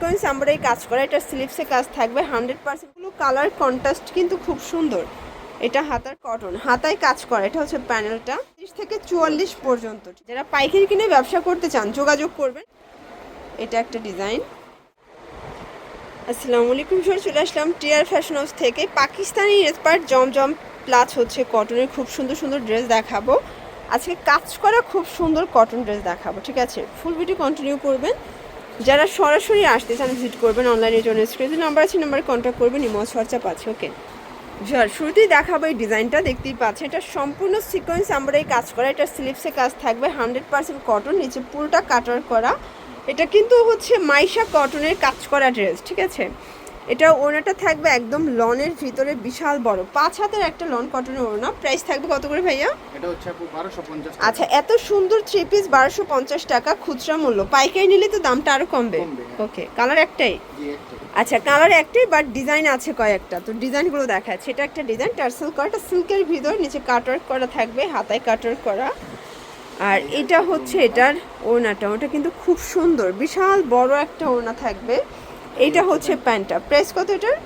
Sequence আমরা এই কাজ করা, এটা স্লিপসে কাজ থাকবে। হান্ড্রেড পার্সেন্টগুলো কালার কন্ট্রাস্ট কিন্তু খুব সুন্দর। এটা হাতার কটন হাতায় কাজ করা, এটা হচ্ছে প্যানেলটা তিরিশ থেকে চুয়াল্লিশ পর্যন্ত। যারা পাইকারি কিনে ব্যবসা করতে চান, যোগাযোগ করবেন। এটা একটা ডিজাইন আসসালামু আলাইকুম স্যার চলে আসলাম টিয়ার ফ্যাশন হাউস থেকে। পাকিস্তানি এক্সপার্ট জমজম প্লাস হচ্ছে কটনের খুব সুন্দর সুন্দর ড্রেস দেখাবো। আজকে কাজ করা খুব সুন্দর কটন ড্রেস দেখাবো, ঠিক আছে? ফুল ভিডিও কন্টিনিউ করবেন। যারা সরাসরি আসতে চান ভিজিট করবেন অনলাইনের জন্য। স্ক্রিনে নাম্বার আছে নাম্বারে কন্ট্যাক্ট করবেন ইমো হোয়াটসঅ্যাপ আছে ওকে যার শুরুতেই দেখাবো এই ডিজাইনটা দেখতেই পাচ্ছেন, এটা সম্পূর্ণ সিকোয়েন্স আমরা এই কাজ করা, এটা স্লিপসে কাজ থাকবে হান্ড্রেড পার্সেন্ট কটন নিচে পুরোটা কাটার করা। এটা কিন্তু হচ্ছে মাইশা কটনের কাজ করা ড্রেস ঠিক আছে? এটা ওড়নাটা থাকবে একদম লনের ভিতরে বিশাল বড়। পাঁচ হাতের একটা লন কটনের ওড়না। প্রাইস থাকবে কত করে ভাইয়া? এটা হচ্ছে আচ্ছা এত সুন্দর থ্রি পিস বারোশো পঞ্চাশ টাকা খুচরা মূল্য। পাইকারি নিলে তো দামটা আরও কমবে। কমবে, হ্যাঁ। ওকে কালার একটাই? জি একটাই। আচ্ছা কালার একটাই বাট ডিজাইন আছে কয়েকটা। তো ডিজাইনগুলো দেখাচ্ছে। এটা একটা ডিজাইন টার্সেল করাটা সিল্কের ভিতর নিচে কাটওয়ার্ক করা থাকবে হাতায় কাটওয়ার্ক করা। আর এটা হচ্ছে এটার ওড়নাটা। ওটা কিন্তু খুব সুন্দর বিশাল বড় একটা ওড়না থাকবে। এইটা হচ্ছে প্যান্টটা। প্রাইস কত এটার?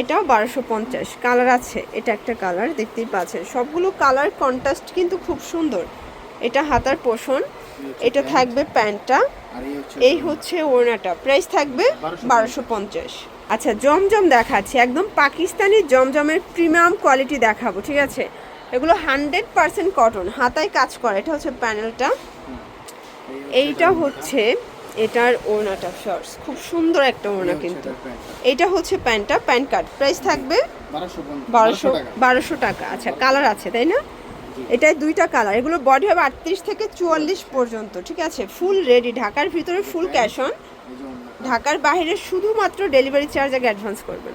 এটাও বারোশো পঞ্চাশ। কালার আছে। এটা একটা কালার দেখতেই পাচ্ছেন। সবগুলো কালার কন্ট্রাস্ট কিন্তু খুব সুন্দর। এটা হাতার পোষণ। এটা থাকবে প্যান্টটা। আর এই হচ্ছে এই হচ্ছে ওড়নাটা। প্রাইস থাকবে বারোশো পঞ্চাশ। আচ্ছা জমজম দেখাচ্ছি। একদম পাকিস্তানি জমজমের প্রিমিয়াম কোয়ালিটি দেখাবো ঠিক আছে? এগুলো হান্ড্রেড পার্সেন্ট কটন। হাতায় কাজ করে। এটা হচ্ছে প্যানেলটা। এইটা হচ্ছে এটার ওড়নাটা শর্টস খুব সুন্দর একটা ওড়না কিন্তু। এইটা হচ্ছে প্যান্টটা প্যান্ট কার্ড প্রাইস থাকবে বারোশো বারোশো টাকা। আচ্ছা কালার আছে তাই না? এটায় দুইটা কালার এগুলো বডি হবে আটত্রিশ থেকে চুয়াল্লিশ পর্যন্ত ঠিক আছে? ফুল রেডি ঢাকার ভিতরে ফুল ক্যাশ অন। ঢাকার বাইরে শুধুমাত্র ডেলিভারি চার্জ আগে অ্যাডভান্স করবেন।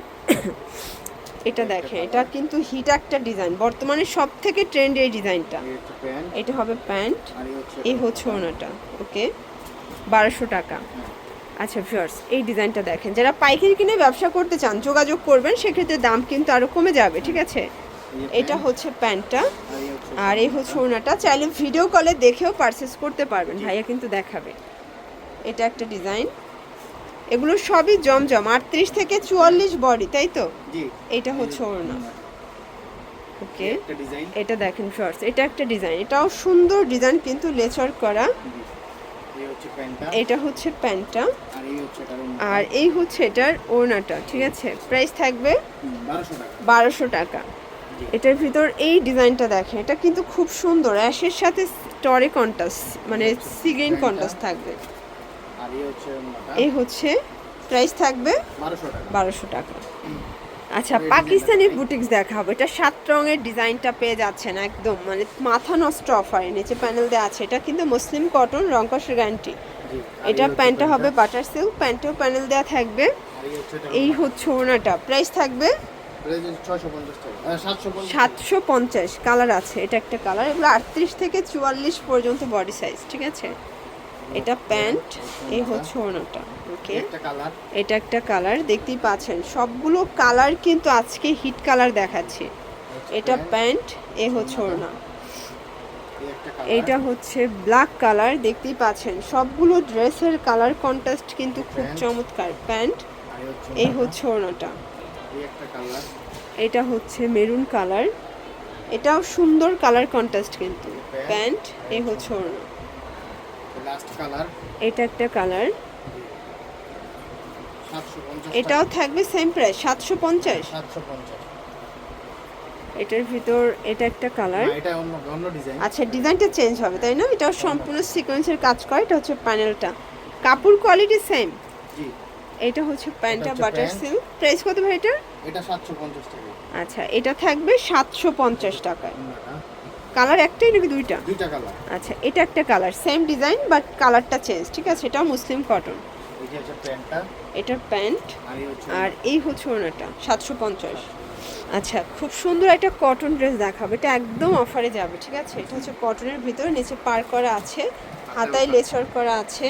এটা দেখে এটা কিন্তু হিট একটা ডিজাইন বর্তমানে সব থেকে ট্রেন্ড এই ডিজাইনটা এটা হবে প্যান্ট। এই হচ্ছে ওনাটা ওকে বারোশো টাকা। আচ্ছা ভিউয়ার্স এই ডিজাইনটা দেখেন। যারা পাইকারি কিনে ব্যবসা করতে চান যোগাযোগ করবেন সেক্ষেত্রে দাম কিন্তু আরও কমে যাবে ঠিক আছে? এটা হচ্ছে প্যান্টটা আর এই হচ্ছে ওনাটা চাইলে ভিডিও কলে দেখেও পারচেস করতে পারবেন ভাইয়া কিন্তু দেখাবে। এটা একটা ডিজাইন এগুলো সবই জমজম আটত্রিশ থেকে চুয়াল্লিশ বডি তাই তো? এটা হচ্ছে ওড়না। ওকে এটা দেখেন শর্টস এটা একটা ডিজাইন এটাও সুন্দর ডিজাইন কিন্তু লেচার করা। এটা হচ্ছে প্যান্টটা। আর এই হচ্ছে এটার ওড়নাটা। ঠিক আছে? প্রাইস থাকবে বারোশো টাকা। এটার ভিতর এই ডিজাইনটা দেখেন এটা কিন্তু খুব সুন্দর। অ্যাশের সাথে টরে কন্টাস্ট মানে সিগ্রিন কন্টাস্ট থাকবে। এই হচ্ছে প্রাইস থাকবে বারোশো টাকা। আচ্ছা পাকিস্তানি বুটিক্স দেখাবো। এটা সাত রঙের ডিজাইনটা পেয়ে যাচ্ছেন একদম। মানে মাথা নষ্ট অফার নিচে প্যানেল দেওয়া আছে। এটা কিন্তু মুসলিম কটন রংকসের গ্যারান্টি জি এটা প্যান্টটা হবে বাটার সিল্ক প্যান্টেও প্যানেল দেওয়া থাকবে। এই হচ্ছে ওনাটা। প্রাইস থাকবে? সাতশো পঞ্চাশ কালার আছে। এটা একটা কালার এগুলো আটত্রিশ থেকে চুয়াল্লিশ পর্যন্ত বডি সাইজ ঠিক আছে? এটা প্যান্ট এই হচ্ছে ওনাটা ওকে? এটা একটা কালার দেখতেই পাচ্ছেন। সবগুলো কালার কিন্তু আজকে হিট কালার দেখাচ্ছে। এটা প্যান্ট এ হচ্ছে কালার। এইটা হচ্ছে ব্ল্যাক কালার দেখতেই পাচ্ছেন। সবগুলো ড্রেসের কালার কন্ট্রাস্ট কিন্তু খুব চমৎকার। প্যান্ট এই হচ্ছে কালার। এটা হচ্ছে মেরুন কালার। এটাও সুন্দর কালার কন্ট্রাস্ট কিন্তু। প্যান্ট। এই হচ্ছে ওড়না। লাস্ট কালার এটা একটা কালার এটাও থাকবে সেম প্রাইস সাতশো পঞ্চাশ। এটার ভিতর এটা একটা কালার আচ্ছা ডিজাইনটা চেঞ্জ হবে তাই না? এটাও সম্পূর্ণ সিকোয়েন্সের কাজ করে এটা হচ্ছে প্যানেলটা কাপড় কোয়ালিটি সেম এটা হচ্ছে প্যান্টটা বাটার সিল্ক প্রাইস কত ভাই এটা এটা সাতশো পঞ্চাশ টাকা। আচ্ছা এটা থাকবে সাতশো পঞ্চাশ টাকায়। অন্যটা কালার একটাই নাকি দুইটা? দুইটা কালার। আচ্ছা এটা একটা কালার সেম ডিজাইন বাট কালারটা চেঞ্জ ঠিক আছে? এটাও মুসলিম কটন এটার প্যান্ট আর এই হচ্ছে ওনাটা সাতশো পঞ্চাশ। আচ্ছা খুব সুন্দর একটা কটন ড্রেস দেখাবো। এটা একদম অফারে যাবে ঠিক আছে? এটা হচ্ছে কটনের ভিতরে নিচে পার করা আছে হাতায় লেচর করা আছে।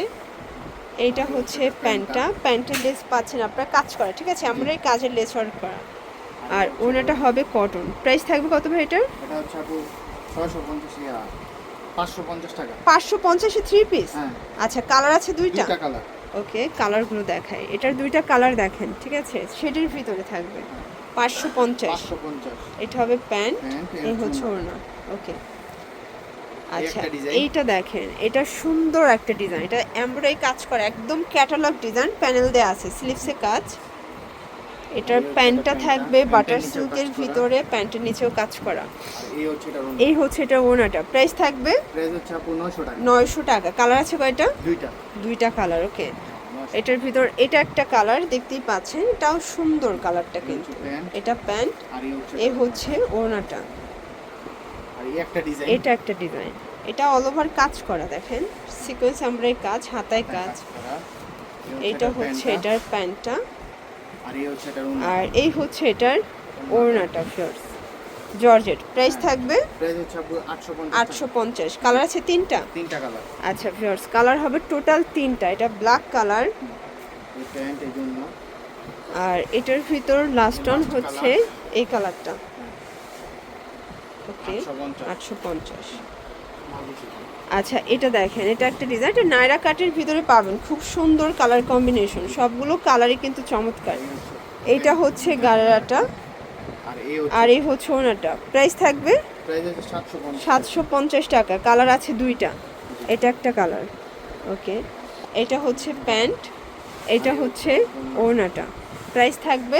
এইটা হচ্ছে প্যান্টটা। প্যান্টের লেস পাচ্ছেন আপনারা কাজ করা ঠিক আছে? আমরা এই কাজের লেচর করা। আর ওনাটা হবে কটন প্রাইস থাকবে কত ভাই এটার? পাঁচশো পঞ্চাশ থ্রি পিস হ্যাঁ। আচ্ছা কালার আছে দুইটা? ওকে কালারগুলো দেখাই। এটার দুইটা কালার দেখেন ঠিক আছে? শেডের ভিতরে থাকবে। পাঁচশো পঞ্চাশ। এটা হবে প্যান্ট এই হচ্ছে ওড়না। ওকে। আচ্ছা এইটা দেখেন এটা সুন্দর একটা ডিজাইন এটা এমব্রয়ডারি কাজ করা একদম ক্যাটালগ ডিজাইন প্যানেল দেওয়া আছে স্লিভসে কাজ। এটার প্যান্টটা থাকবে বাটার সিল্কের ভিতরে প্যান্টের নিচেও কাজ করা। এই হচ্ছে এটা ওনাটা প্রাইস থাকবে নয়শো টাকা। কালার আছে কয়টা? দুইটা। দুইটা কালার ওকে এটার ভিতর এটা একটা কালার দেখতেই পাচ্ছেন এটাও সুন্দর কালারটা কিন্তু। এটা প্যান্ট আর এই হচ্ছে ডিজাইন এটা একটা ডিজাইন এটা অল ওভার কাজ করা দেখেন। সিকোয়েন্স আমরাই কাজ হাতায় কাজ এটা হচ্ছে এটার প্যান্টটা। আর এই হচ্ছে এটার ওড়নাটা ফিয়ার্স জর্জেট প্রাইস থাকবে প্রাইস হচ্ছে আপু আটশো পঞ্চাশ কালার আছে তিনটা? তিনটা কালার আচ্ছা ফিয়ার্স কালার হবে টোটাল তিনটা। এটা ব্ল্যাক কালার আর এটার ভিতর লাস্ট অন হচ্ছে এই কালারটা ওকে আটশো পঞ্চাশ। আচ্ছা এটা দেখেন এটা একটা ডিজাইন এটা নায়রা কাটের ভিতরে পাবেন। খুব সুন্দর কালার কম্বিনেশন সবগুলো কালারই কিন্তু চমৎকার। এইটা হচ্ছে গারাটা আর এই হচ্ছে ওনাটা। প্রাইস থাকবে সাতশো পঞ্চাশ। সাতশো পঞ্চাশ টাকা কালার আছে দুইটা। এটা একটা কালার ওকে এটা হচ্ছে প্যান্ট এটা হচ্ছে ওড়নাটা প্রাইস থাকবে